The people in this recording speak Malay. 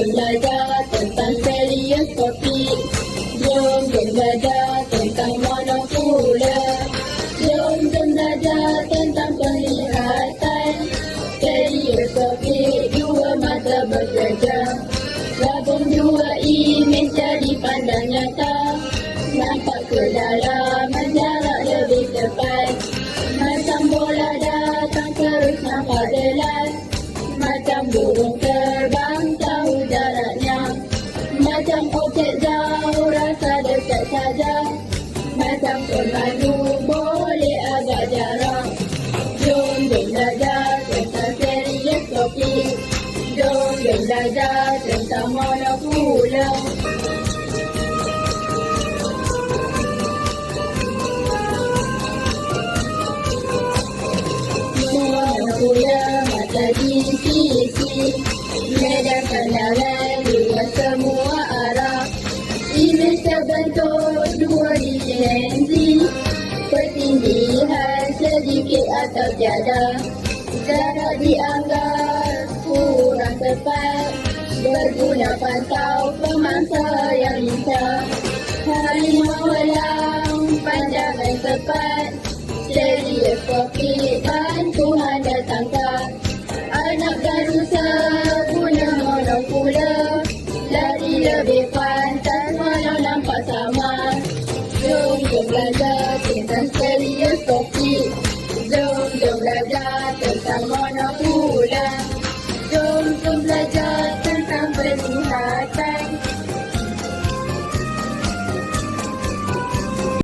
berlada tentang various kopi Belum berlada tentang monopula Belum berlada tentang penglihatan Various kopi dua mata bekerja Labung dua i mencari pandang nyata Nampak ke dalam jarak lebih tepat Macam bola datang terus nampak jelas Macam burung kau rasa dekat saja. Macam pun manu boleh agak jarang. Jom jom belajar tentang serius topik. Jom jom belajar tentang mana pula Mana pula mata di sisi. Medan pandangan dia semua terbentur dua dimensi. Pertinggihan sedikit atau tiada. Jarak dianggap kurang tepat. Berguna pantau pemangsa yang minta Hari mengulang panjang tepat. Jadi ekopi bantu Tienen series de ti, yo, yo, ya, ya, te.